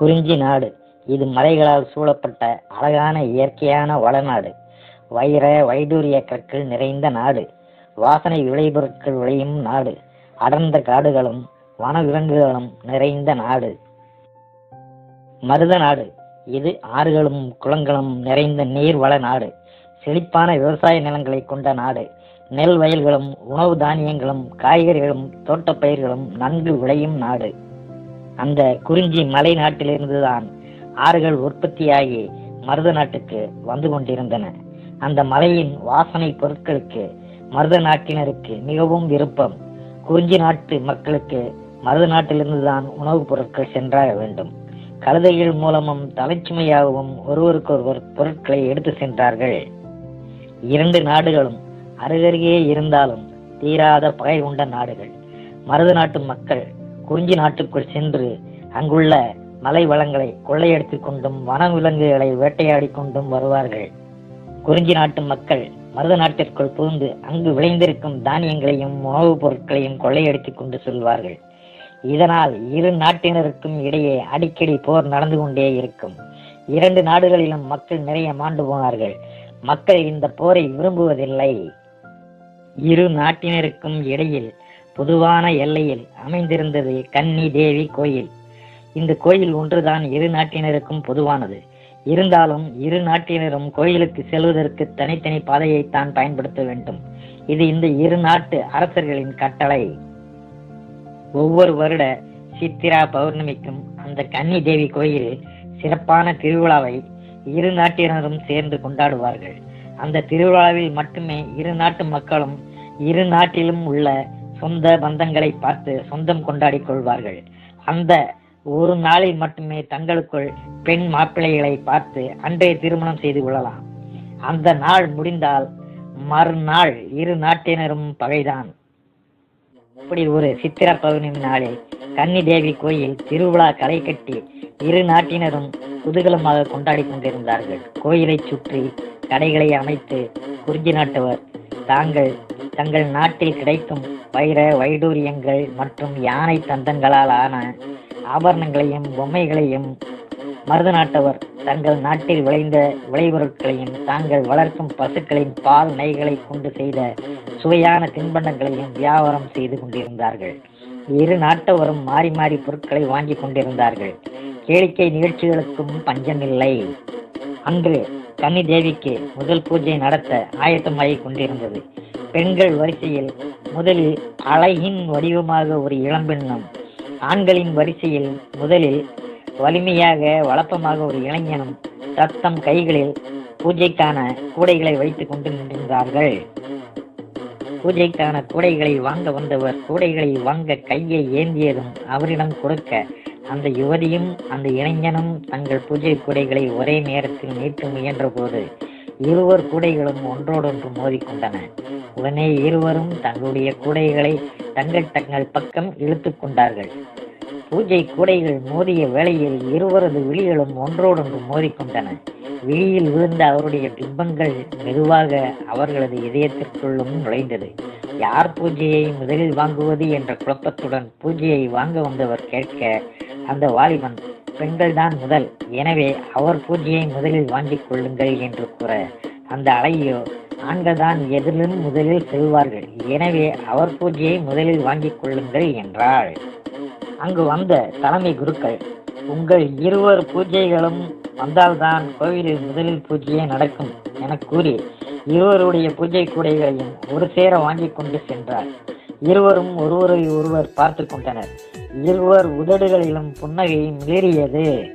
குறிஞ்சி நாடு. இது மலைகளால் சூழப்பட்ட அழகான இயற்கையான வளநாடு. வைர வைடூரிய கற்கள் நிறைந்த நாடு. வாசனை விளைபொருட்கள் விளையும் நாடு. அடர்ந்த காடுகளும் வனவிலங்குகளும் நிறைந்த நாடு. மருத நாடு. இது ஆறுகளும் குளங்களும் நிறைந்த நீர்வள நாடு. செழிப்பான விவசாய நிலங்களை கொண்ட நாடு. நெல் வயல்களும் உணவு தானியங்களும் காய்கறிகளும் தோட்டப்பயிர்களும் நன்கு விளையும் நாடு. அந்த குறிஞ்சி மலை நாட்டிலிருந்துதான் ஆறுகள் உற்பத்தியாகி மருத நாட்டுக்கு வந்து கொண்டிருந்தன. அந்த மலையின் வாசனை பொருட்களுக்கு மருத நாட்டினருக்கு மிகவும் விருப்பம். குறிஞ்சி நாட்டு மக்களுக்கு மருத நாட்டிலிருந்துதான் உணவுப் பொருட்கள் சென்றாக வேண்டும். கழுதைகள் மூலமும் தலைச்சுமையாகவும் ஒருவருக்கொருவர் பொருட்களை எடுத்து சென்றார்கள். இரண்டு நாடுகளும் அருகருகே இருந்தாலும் தீராத பகை கொண்ட நாடுகள். மருத நாட்டு மக்கள் குறிஞ்சி நாட்டுக்குள் சென்று அங்குள்ள மலை வளங்களை கொள்ளையடித்துக் கொண்டும் வனவிலங்குகளை வேட்டையாடி கொண்டும் வருவார்கள். குறிஞ்சி நாட்டு மக்கள் மருத நாட்டிற்குள் புகுந்து அங்கு விளைந்திருக்கும் தானியங்களையும் உணவுப் பொருட்களையும் கொள்ளையடித்துக் கொண்டு செல்வார்கள். இதனால் இரு நாட்டினருக்கும் இடையே அடிக்கடி போர் நடந்து கொண்டே இருக்கும். இரண்டு நாடுகளிலும் மக்கள் நிறைய மாண்டு போனார்கள். மக்கள் இந்த போரை விரும்புவதில்லை. இரு நாட்டினருக்கும் இடையில் பொதுவான எல்லையில் அமைந்திருந்தது கன்னி தேவி கோயில். இந்த கோயில் ஒன்றுதான் இரு நாட்டினருக்கும் பொதுவானது. இருந்தாலும் இரு நாட்டினரும் கோயிலுக்கு செல்வதற்கு தனித்தனி பாதையை தான் பயன்படுத்த வேண்டும். இது இந்த இரு நாட்டு அரசர்களின் கட்டளை. ஒவ்வொரு வருட சித்திரா பௌர்ணமிக்கும் அந்த கன்னி தேவி கோயிலில் சிறப்பான திருவிழாவை இரு நாட்டினரும் சேர்ந்து கொண்டாடுவார்கள். அந்த திருவிழாவில் மட்டுமே இரு நாட்டு மக்களும் இரு நாட்டிலும் உள்ள சொந்த பந்தங்களை பார்த்து சொந்தம் கொண்டாடிக் கொள்வார்கள். அந்த ஒரு நாளில் மட்டுமே தங்களுக்குள் பெண் மாப்பிள்ளைகளை பார்த்து அன்றைய திருமணம் செய்து கொள்ளலாம். அந்த நாள் முடிந்தால் மறுநாள் இரு நாட்டினரும் பகைதான். இப்படி ஒரு சித்திர பௌர்ணமி நாளில் கன்னி தேவி கோயில் திருவிழா களை கட்டி இரு நாட்டினரும் குதூகலமாக கொண்டாடி கொண்டிருந்தார்கள். கோயிலை சுற்றி கடைகளை அமைத்து குறிஞ்சி நாட்டவர் தாங்கள் தங்கள் நாட்டில் கிடைக்கும் வைர வைடூரியங்கள் மற்றும் யானை தந்தங்களால் ஆன ஆபரணங்களையும் பொம்மைகளையும் மருத நாட்டவர் தங்கள் நாட்டில் விளைந்த விளைபொருட்களையும் தாங்கள் வளர்க்கும் பசுக்களின் பால் நெய்களை கொண்டு செய்த சுவையான தின்பண்டங்களையும் வியாபாரம் செய்து கொண்டிருந்தார்கள். இரு நாட்டவரும் மாறி மாறி பொருட்களை வாங்கி கொண்டிருந்தார்கள். கேளிக்கை நிகழ்ச்சிகளுக்கும் பஞ்சமில்லை. அன்று கன்னி தேவிக்கு முதல் பூஜை நடத்த ஆயத்தமாகிக் கொண்டிருந்தது. பெண்கள் வரிசையில் முதலில் அழகின் வடிவமாக ஒரு இளம்பெண்ணும் ஆண்களின் வரிசையில் முதலில் வலிமையாக வளப்பமாக ஒரு இளைஞனும் தத்தம் கைகளில் பூஜைக்கான கூடைகளை வைத்துக் கொண்டு நின்றிருந்தார்கள். பூஜைக்கான கூடைகளை வாங்க வந்தவர் கூடைகளை வாங்க கையை ஏந்தியதும் அவரிடம் கொடுக்க அந்த யுவதியும் அந்த இளைஞனும் தங்கள் பூஜை கூடைகளை ஒரே நேரத்தில் நீட்டு முயன்றபோது இருவர் கூடைகளும் ஒன்றோடொன்று மோதிக்கொண்டன. உடனே இருவரும் தங்களுடைய கூடைகளை தங்கள் தங்கள் பக்கம் இழுத்து கொண்டார்கள். பூஜை கூடைகள் மோதிய வேளையில் இருவரது விழிகளும் ஒன்றோடொன்று மோதிக்கொண்டன. விழியில் விழுந்த அவருடைய பிம்பங்கள் மெதுவாக அவர்களது இதயத்திற்குள்ளும் நுழைந்தது. யார் பூஜையை முதலில் வாங்குவது என்ற குழப்பத்துடன் பூஜையை வாங்க வந்தவர் கேட்க அந்த வாலிபன் பெண்கள்தான் முதல். எனவே அவர் பூஜையை முதலில் வாங்கிக் கொள்ளுங்கள் என்று கூற அந்த அலையோ ஆண்கள் தான் எதிலும் முதலில் செல்வார்கள். எனவே அவர் பூஜையை முதலில் வாங்கிக் கொள்ளுங்கள் என்றாள். அங்கு வந்த தலைமை குருக்கள் உங்கள் இருவர் பூஜைகளும் வந்தால்தான் கோவிலில் முதலில் பூஜையே நடக்கும் என கூறி இருவருடைய பூஜை கூடைகளையும் ஒரு சேர வாங்கிக் கொண்டு சென்றார். இருவரும் ஒருவரை ஒருவர் பார்த்து கொண்டனர் இருவர் உதடுகளிலும் புன்னகை மிளறியது.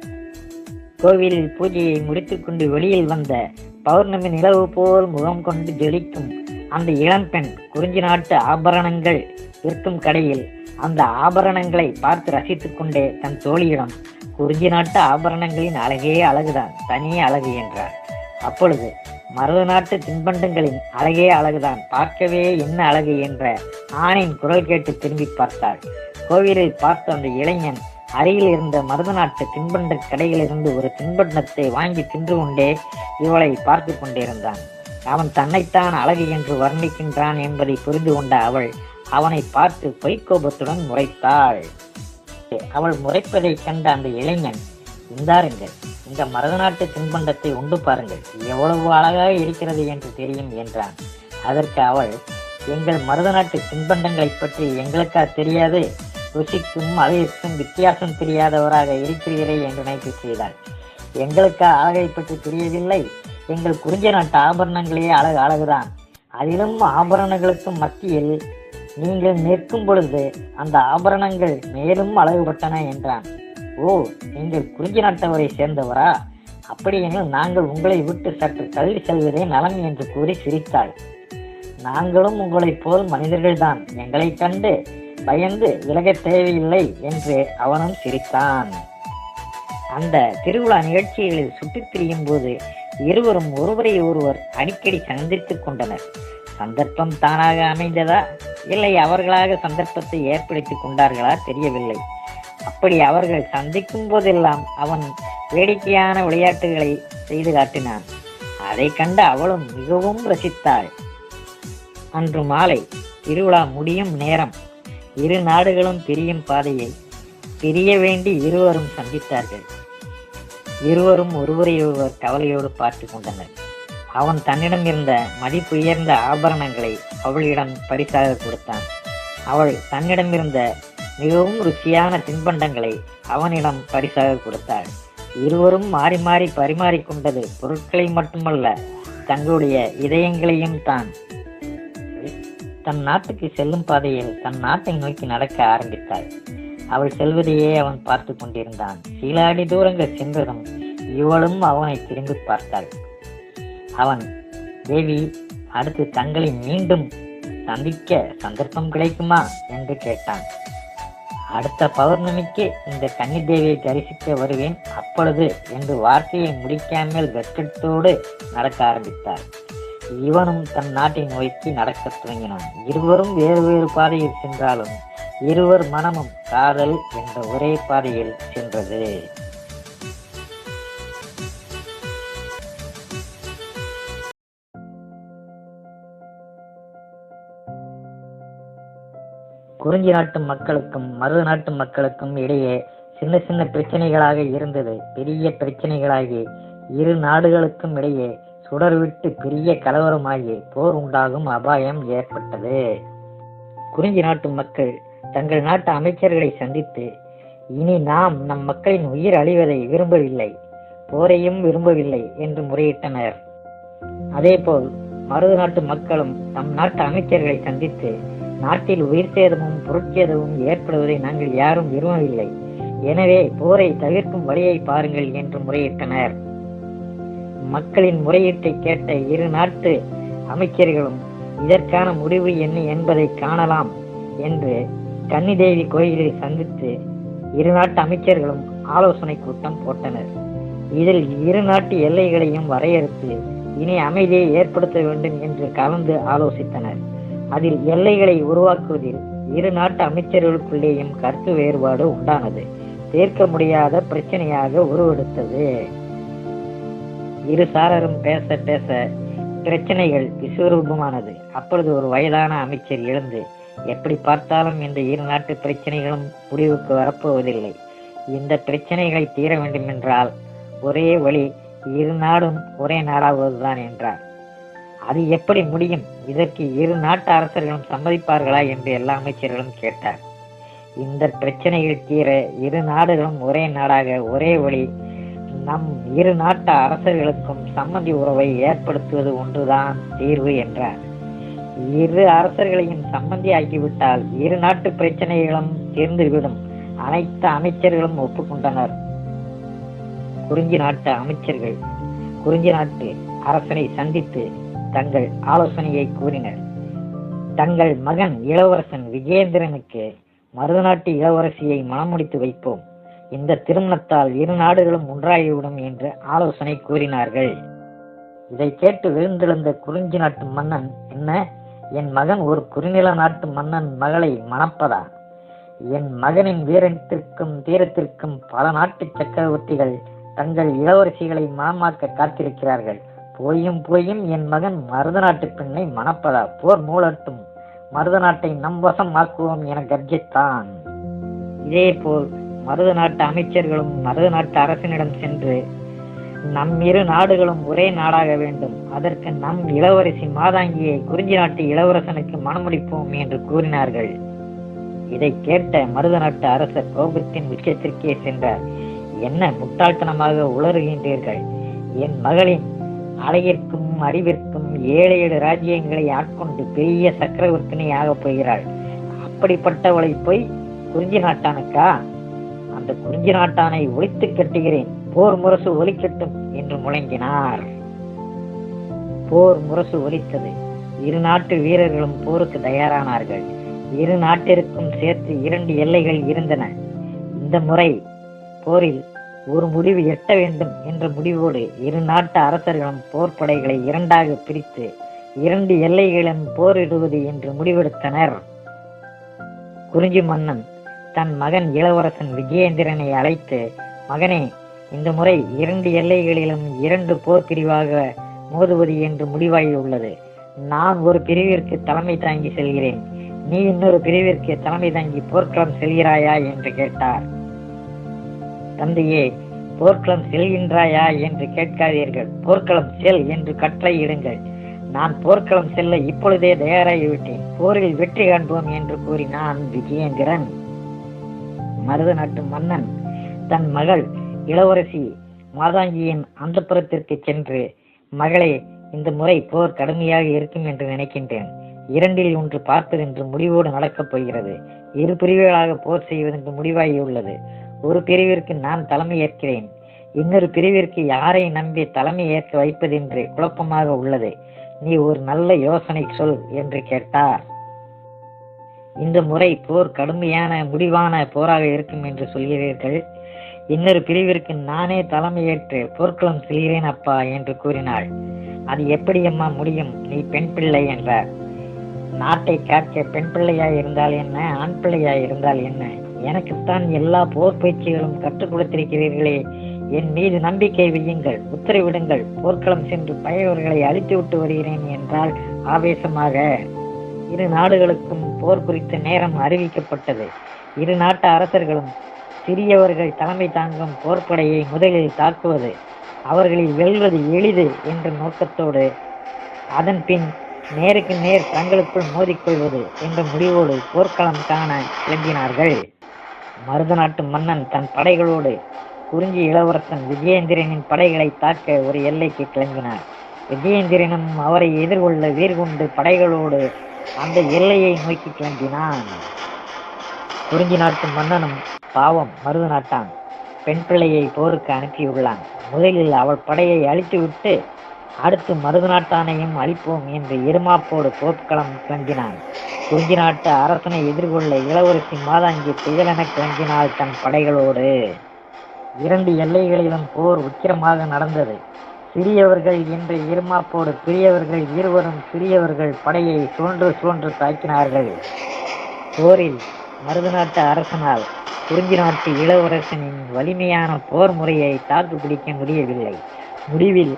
கோவிலில் பூஜையை முடித்துக்கொண்டு வெளியில் வந்த பௌர்ணமி நிலவு போல் முகம் கொண்டு ஜொலிக்கும் அந்த இளம்பெண் குறிஞ்சி நாட்டு ஆபரணங்கள் விற்கும் கடையில் அந்த ஆபரணங்களை பார்த்து ரசித்துக் கொண்டே தன் தோழியிடம் குறிஞ்சி நாட்டு ஆபரணங்களின் அழகே அழகுதான் தனியே அழகு என்றார். அப்பொழுது மருத நாட்டு தின்பண்டங்களின் அழகே அழகுதான். பார்க்கவே என்ன அழகு என்ற ஆணின் குரல் கேட்டு திரும்பி பார்த்தாள். கோவிலில் பார்த்த அந்த இளைஞன் அருகில் இருந்த மருத நாட்டு தின்பண்ட கடையிலிருந்து ஒரு தின்பண்டத்தை வாங்கி தின்று கொண்டே இவளை பார்த்து கொண்டிருந்தான். அவன் தன்னைத்தான் அழகு என்று வர்ணிக்கின்றான் என்பதை புரிந்து கொண்ட அவள் அவனை பார்த்து பொய்க்கோபத்துடன் முறைத்தாள். அவள் முறைப்பதைக் கண்ட அந்த இளைஞன் இந்தாருங்கள் இந்த மரதநாட்டு தின்பண்டத்தை உண்டு பாருங்கள். எவ்வளவு அழகாக இருக்கிறது என்று தெரியும் என்றான். அதற்கு அவள் எங்கள் மருதநாட்டு தின்பண்டங்களைப் பற்றி எங்களுக்கா தெரியாது? ருசிக்கும் அழகிற்கும் வித்தியாசம் தெரியாதவராக இருக்கிறீரே என்று நினைப்பு செய்தாள். எங்களுக்கா அழகை பற்றி தெரியவில்லை? எங்கள் குறிஞ்ச நாட்டு ஆபரணங்களே அழகு அழகுதான். அதிலும் ஆபரணங்களுக்கும் மத்தியில் நீங்கள் நிற்கும் பொழுது அந்த ஆபரணங்கள் மேலும் அழகுபட்டன என்றான். ஓ நீங்கள் குறிஞ்சி நாட்டவரை சேர்ந்தவரா அப்படியெனில் நாங்கள் உங்களை விட்டு சற்று தள்ளி செல்வதே நலம் என்று கூறி சிரித்தாள். நாங்களும் உங்களைப் போல் மனிதர்கள்தான். எங்களைக் கண்டு பயந்து விலகத் தேவையில்லை என்று அவனும் சிரித்தான். அந்த திருவிழா நிகழ்ச்சிகளில் சுற்றித் திரியும் போது இருவரும் ஒருவரை ஒருவர் அடிக்கடி சந்தித்துக் கொண்டனர். சந்தர்ப்பம் தானாக அமைந்ததா? இல்லை அவர்களாக சந்தர்ப்பத்தை ஏற்படுத்திக் கொண்டார்களா தெரியவில்லை. அப்படி அவர்கள் சந்திக்கும் போதெல்லாம் அவன் வேடிக்கையான விளையாட்டுகளை செய்து காட்டினான். அதை கண்டு அவளும் மிகவும் ரசித்தாள். அன்று மாலை திருவிழா முடியும் நேரம் இரு நாடுகளும் பிரியும் பாதையை பிரிய வேண்டி இருவரும் சந்தித்தார்கள். இருவரும் ஒருவரை ஒருவர் கவலையோடு பார்த்து கொண்டனர். அவன் தன்னிடம் இருந்த மதிப்புயர்ந்த ஆபரணங்களை அவளிடம் பரிசாக கொடுத்தான். அவள் தன்னிடம் இருந்த மிகவும் ருசியான தின்பண்டங்களை அவனிடம் பரிசாக கொடுத்தாள். இருவரும் மாறி மாறி பரிமாறிக்கொண்டது பொருட்களை மட்டுமல்ல தங்களுடைய இதயங்களையும் தான். தன் நாட்டுக்கு செல்லும் பாதையில் தன் நாட்டை நோக்கி நடக்க ஆரம்பித்தாள். அவள் செல்வதையே அவன் பார்த்து கொண்டிருந்தான். சில அடி தூரங்கள் சென்றதும் இவளும் அவனை திரும்பி பார்த்தாள். அவன் தேவி அடுத்து தங்களை மீண்டும் சந்திக்க சந்தர்ப்பம் கிடைக்குமா? என்று கேட்டான். அடுத்த பௌர்ணமிக்கு இந்த கன்னி தேவியை தரிசிக்க வருவேன். அப்பொழுது என்று வார்த்தையை முடிக்காமல் வெட்கத்தோடு நடக்க ஆரம்பித்தார். இவனும் தன் நாட்டை நோக்கி நடக்கத் துவங்கினான். இருவரும் வேறு வேறு பாதையில் சென்றாலும் இருவர் மனமும் காதல் என்ற ஒரே பாதையில் சென்றது. குறிஞ்சி நாட்டு மக்களுக்கும் மருத நாட்டு மக்களுக்கும் இடையே சின்ன சின்ன பிரச்சனைகளாக இருந்தது. பெரிய பிரச்சனைகளாகி இரு நாடுகளுக்கும் இடையே சுடர் விட்டு பெரிய கலவரமாகி போர் உண்டாகும் அபாயம் ஏற்பட்டது. குறிஞ்சி நாட்டு மக்கள் தங்கள் நாட்டு அமைச்சர்களை சந்தித்து இனி நாம் நம் மக்களின் உயிர் அழிவதை விரும்பவில்லை போரையும் விரும்பவில்லை என்று முறையிட்டனர். அதேபோல் மருத நாட்டு மக்களும் தம் நாட்டு அமைச்சர்களை சந்தித்து நாட்டில் உயிர் சேதமும் பொருட்சேதமும் ஏற்படுவதை நாங்கள் யாரும் விரும்பவில்லை. எனவே போரை தவிர்க்கும் வழியை பாருங்கள் என்று முறையிட்டனர். மக்களின் முறையீட்டை கேட்ட இரு நாட்டு அமைச்சர்களும் இதற்கான முடிவு என்ன என்பதை காணலாம் என்று கன்னிதேவி கோயிலில் சந்தித்து இரு நாட்டு அமைச்சர்களும் ஆலோசனை கூட்டம் போட்டனர். இதில் இரு நாட்டு எல்லைகளையும் வரையறுத்து இனி அமைதியை ஏற்படுத்த வேண்டும் என்று கலந்து ஆலோசித்தனர். அதில் எல்லைகளை உருவாக்குவதில் இரு நாட்டு அமைச்சர்களுக்குள்ளேயும் கருத்து வேறுபாடு உண்டானது. தீர்க்க முடியாத பிரச்சனையாக உருவெடுத்தது. இரு சாரரும் பேச பேச பிரச்சனைகள் விஸ்வரூபமானது. அப்பொழுது ஒரு வயதான அமைச்சர் எழுந்து எப்படி பார்த்தாலும் இந்த இரு நாட்டு பிரச்சனைகளும் முடிவுக்கு வரப்போவதில்லை. இந்த பிரச்சனைகளை தீர வேண்டுமென்றால் ஒரே வழி இரு நாடும் ஒரே நாடாவதுதான் என்றார். அது எப்படி முடியும்? இதற்கு இரு நாட்டு அரசர்களும் சம்மதிப்பார்களா என்று எல்லா அமைச்சர்களும் கேட்டார். இந்த பிரச்சனைகள் தீர இரு நாடுகளும் ஒரே நாடாக ஒரே வழி நம் இரு நாட்டு அரசர்களுக்கும் சம்மதி உறவை ஏற்படுத்துவது ஒன்றுதான் தீர்வு என்றார். இரு அரசர்களையும் சம்மந்தி ஆக்கிவிட்டால் இரு நாட்டு பிரச்சனைகளும் தீர்ந்துவிடும். அனைத்து அமைச்சர்களும் ஒப்புக்கொண்டனர். குறிஞ்சி நாட்டு அமைச்சர்கள் குறிஞ்சி நாட்டு அரசனை சந்தித்து தங்கள் ஆலோசனையை கூறினர். தங்கள் மகன் இளவரசன் விஜேந்திரனுக்கு மருதநாட்டு இளவரசியை மணமுடித்து வைப்போம். இந்த திருமணத்தால் இரு நாடுகளும் ஒன்றாகிவிடும் என்று ஆலோசனை கூறினார்கள். இதை கேட்டு விழுந்திருந்த குறிஞ்சி நாட்டு மன்னன் என்ன? என் மகன் ஒரு குறுநில நாட்டு மன்னன் மகளை மணப்பதா? என் மகனின் வீரத்திற்கும் தீரத்திற்கும் பல நாட்டு சக்கரவர்த்திகள் தங்கள் இளவரசிகளை மனமாக்க காத்திருக்கிறார்கள். போயும் போயும் என் மகன் மருத நாட்டு பெண்ணை மணப்பதா? போர் மூலட்டும் மருத நாட்டை நம் வசம் ஆக்குவோம் என கர்ஜித்தான். இதேபோல் மருத நாட்டு அமைச்சர்களும் மருத நாட்டு அரசனிடம் சென்று நம் இரு நாடுகளும் ஒரே நாடாக வேண்டும். அதற்கு நம் இளவரசி மாதாங்கியை குறிஞ்சி நாட்டு இளவரசனுக்கு மனமுடிப்போம் என்று கூறினார்கள். இதை கேட்ட மருத நாட்டு அரசர் கோபத்தின் உச்சத்திற்கே சென்றார். என்ன முட்டாள்தனமாக உளறுகின்றீர்கள்? என் மகளின் அழகிற்கும் அறிவிற்கும் ஏழு ஏழு ராஜ்யங்களை ஆட்கொண்டு பெரிய சக்கரவர்த்தினியாக போகிறாள்? அப்படிப்பட்டவளை போய் குறிஞ்சி நாட்டானுக்கா? அந்த குறிஞ்சி நாட்டானை ஒழித்து கட்டுகிறேன். போர் முரசு ஒலிக்கட்டும் என்று முழங்கினார். போர் முரசு ஒலித்தது. இரு நாட்டு வீரர்களும் போருக்கு தயாரானார்கள். இரு நாட்டிற்கும் சேர்த்து இரண்டு எல்லைகள் இருந்தன. இந்த முறை போரில் ஒரு முடிவு எட்ட வேண்டும் என்ற முடிவோடு இரு நாட்டு அரசர்களும் போர்ப்படைகளை இரண்டாக பிரித்து இரண்டு எல்லைகளும் போரிடுவது என்று முடிவெடுத்தனர். குறிஞ்சி மன்னன் தன் மகன் இளவரசன் விஜயேந்திரனை அழைத்து மகனே இந்த முறை இரண்டு எல்லைகளிலும் இரண்டு போர் பிரிவாக மோதுவது என்று முடிவாகி உள்ளது நான் ஒரு பிரிவிற்கு தலைமை தாங்கி செல்கிறேன். நீ இன்னொரு பிரிவிற்கு தலைமை தாங்கி போர்க்களம் செல்கிறாயா? என்று கேட்டார். தந்தையே போர்க்களம் செல்கின்றாயா என்று கேட்காதீர்கள். போர்க்களம் செல் என்று கட்டளையிடுங்கள் நான் போர்க்களம் செல்ல இப்பொழுதே தயாராகிவிட்டேன். போரில் வெற்றி காண்போம் என்று கூறினான் விஜயேந்திரன். மருத நாட்டு மன்னன் தன் மகள் இளவரசி மாதாங்கியின் அந்தப்புறத்திற்கு சென்று மகளே இந்த முறை போர் கடுமையாக இருக்கும் என்று நினைக்கின்றேன். இரண்டில் ஒன்று பார்ப்பது என்று முடிவோடு நடக்கப் போகிறது. இரு பிரிவுகளாக போர் செய்வது என்று முடிவாகியுள்ளது. ஒரு பிரிவிற்கு நான் தலைமை ஏற்கிறேன். இன்னொரு பிரிவிற்கு யாரை நம்பி தலைமை ஏற்க வைப்பது என்று குழப்பமாக உள்ளது. நீ ஒரு நல்ல யோசனை சொல் என்று கேட்டார். இந்த முறை போர் கடுமையான முடிவான போராக இருக்கும் என்று சொல்கிறீர்கள். இன்னொரு பிரிவிற்கு நானே தலைமை ஏற்று போர்க்களம் செல்கிறேன் அப்பா என்று கூறினாள். அது எப்படி அம்மா முடியும்? நீ பெண் பிள்ளை என்றார் நாட்டை காக்க பெண் பிள்ளையாய் இருந்தால் என்ன? ஆண் பிள்ளையாய் இருந்தால் என்ன? எனக்குத்தான் எல்லா போர் பயிற்சிகளும் கற்றுக் கொடுத்திருக்கிறீர்களே. என் மீது நம்பிக்கை வையுங்கள் உத்தரவிடுங்கள். போர்க்களம் சென்று பகைவர்களை அழித்து விட்டு வருகிறேன் என்றால் ஆவேசமாக. இரு நாடுகளுக்கும் போர் குறித்த நேரம் அறிவிக்கப்பட்டது. இரு நாட்டு அரசர்களும் சிறியவர்கள் தலைமை தாங்கும் போர்ப்படையை முதலில் தாக்குவது அவர்களில் வெல்வது எளிது என்ற நோக்கத்தோடு அதன் பின் நேருக்கு நேர் தங்களுக்குள் மோதிக்கொள்வது என்ற முடிவோடு போர்க்களம் காண கிளம்பினார்கள். மருத நாட்டு மன்னன் தன் படைகளோடு குறிஞ்சி இளவரசன் விஜயேந்திரனின் படைகளை தாக்க ஒரு எல்லைக்கு கிளம்பினார். விஜயேந்திரனும் அவரை எதிர்கொள்ள வீர்கொண்டு படைகளோடு அந்த எல்லையை நோக்கி கிளம்பினான். குறிஞ்சி நாட்டு மன்னனும் பாவம் மருது நாட்டான் பெண் பிள்ளையை போருக்கு அனுப்பியுள்ளான். முதலில் அவள் படையை அழித்துவிட்டு அடுத்து மருது நாட்டானையும் அழிப்போம் என்று இருமாப்போடு போர்க்களம் கிளம்பினான் குறிஞ்சி நாட்டு அரசனை எதிர்கொள்ள இளவரசி மாதாங்கி திகழென கிளம்பினாள் தன் படைகளோடு. இரண்டு எல்லைகளிலும் போர் உக்கிரமாக நடந்தது. சிறியவர்கள் என்று இருமாப்போடு பெரியவர்கள் இருவரும் சிறியவர்கள் படையை சுழன்று சுழன்று தாக்கினார்கள். போரில் மருது நாட்டு அரசனால் குறிஞ்சி நாட்டு இளவரசனின் வலிமையான போர் முறையை தாக்கு பிடிக்க முடியவில்லை. முடிவில்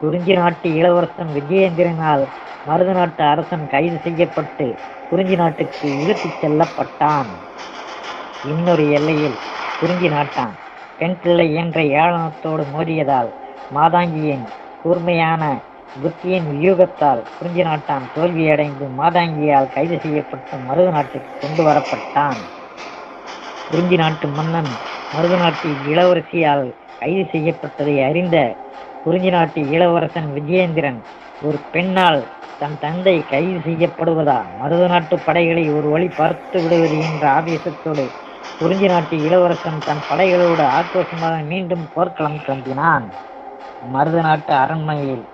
குறிஞ்சி நாட்டு இளவரசன் விஜயேந்திரனால் மருது நாட்டு அரசன் கைது செய்யப்பட்டு குறிஞ்சி நாட்டுக்கு இழுத்துச் செல்லப்பட்டான். இன்னொரு எல்லையில் குறிஞ்சி நாட்டான். பெண் பிள்ளை என்ற ஏளனத்தோடு மோதியதால் மாதாங்கியின் கூர்மையான புத்தியின் வியூகத்தால் குறிஞ்சி நாட்டான் தோல்வியடைந்து மாதாங்கியால் கைது செய்யப்பட்டு மருது நாட்டுக்கு கொண்டு வரப்பட்டான். குறிஞ்சி நாட்டு மன்னன் மருது நாட்டின் இளவரசியால் கைது செய்யப்பட்டதை அறிந்த குறிஞ்சி நாட்டு இளவரசன் விஜயேந்திரன் ஒரு பெண்ணால் தன் தந்தை கைது செய்யப்படுவதா? மருது நாட்டு படைகளை ஒரு வழி பார்த்து விடுவது என்ற ஆவேசத்தோடு குறிஞ்சி நாட்டு இளவரசன் தன் படைகளோடு ஆக்ரோஷமாக மீண்டும் போர்க்களம் கிளம்பினான். மருது நாட்டு அரண்மனையில்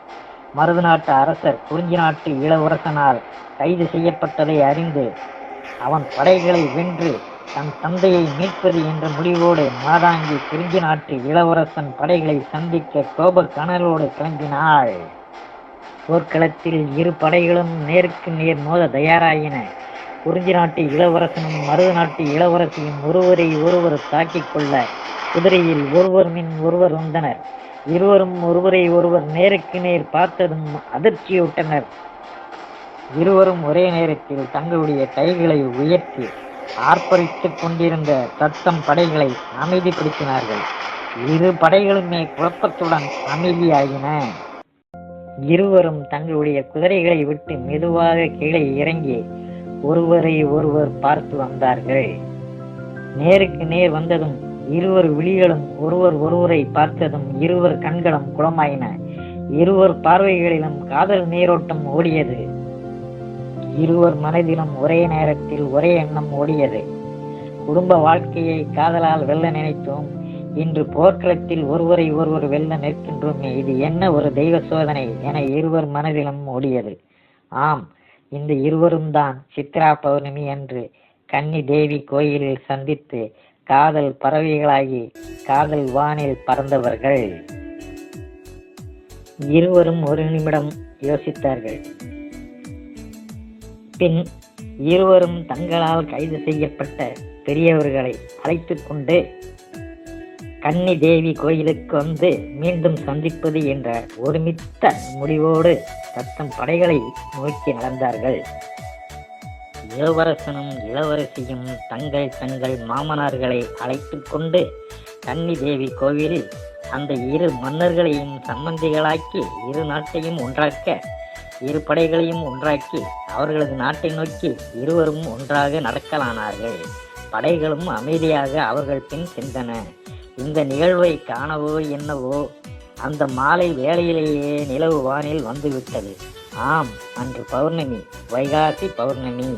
மருது நாட்டு அரசர் குறிஞ்சி நாட்டு இளவரசனால் கைது செய்யப்பட்டதை அறிந்து அவன் படைகளை வென்று தன் தந்தையை மீட்பது என்ற முடிவோடு மாதாங்கி குறிஞ்சி நாட்டு இளவரசன் படைகளை சந்திக்க கோப கனலோடு கிளம்பினாள். போர்க்களத்தில் இரு படைகளும் நேருக்கு நேர் மோத தயாராயின. குறிஞ்சி நாட்டு இளவரசனும் மருது நாட்டு இளவரசியும் ஒருவரை ஒருவர் தாக்கிக் கொள்ள குதிரையில் ஒருவர் மின் ஒருவர் வந்தனர். இருவரும் ஒருவரை ஒருவர் நேருக்கு நேர் பார்த்ததும் அதிர்ச்சியூட்டனர். இருவரும் ஒரே நேரத்தில் தங்களுடைய கைகளை உயர்த்தி ஆர்ப்பரித்துக் கொண்டிருந்த தத்தம் படைகளை அமைதிப்படுத்தினார்கள். இரு படைகளுமே குழப்பத்துடன் அமைதியாகின இருவரும் தங்களுடைய குதிரைகளை விட்டு மெதுவாக கீழே இறங்கி ஒருவரை ஒருவர் பார்த்து வந்தார்கள். நேருக்கு நேர் வந்ததும் இருவர் விழிகளும் ஒருவர் ஒருவரை பார்த்ததும் இருவர் கண்களும் குளமாயின. இருவர் பார்வைகளிலும் காதல் நீரோட்டம் ஓடியது. இருவர் மனதிலும் ஒரே நேரத்தில் ஒரே எண்ணம் ஓடியது. குடும்ப வாழ்க்கையை காதலால் வெல்ல நினைத்தோம். இன்று போர்க்களத்தில் ஒருவரை ஒருவர் வெல்ல நிற்கின்றோமே இது என்ன ஒரு தெய்வ சோதனை என இருவர் மனதிலும் ஓடியது. ஆம் இந்த இருவரும் தான் சித்ரா பௌர்ணமி என்று கன்னி தேவி கோயிலில் சந்தித்து காதல் பறவைகளாகி காதல் வானில் பறந்தவர்கள். இருவரும் ஒரு நிமிடம் யோசித்தார்கள். பின் இருவரும் தங்களால் கைது செய்யப்பட்ட பெரியவர்களை அழைத்துக் கொண்டு கன்னி தேவி கோயிலுக்கு வந்து மீண்டும் சந்திப்பது என்ற ஒருமித்த முடிவோடு தத்தம் படைகளை நோக்கி நடந்தார்கள். இளவரசனும் இளவரசியும் தங்கள் தங்கள் மாமனார்களை அழைத்து கொண்டு கன்னி தேவி கோவிலில் அந்த இரு மன்னர்களையும் சம்பந்திகளாக்கி இரு நாட்டையும் ஒன்றாக்க இரு படைகளையும் ஒன்றாக்கி அவர்களது நாட்டை நோக்கி இருவரும் ஒன்றாக நடக்கலானார்கள். படைகளும் அமைதியாக அவர்கள் பின் சென்றன. இந்த நிகழ்வை காணவோ என்னவோ அந்த மாலை வேளையிலேயே நிலவு வானில் வந்துவிட்டது. ஆம் அன்று பௌர்ணமி வைகாசி பௌர்ணமி.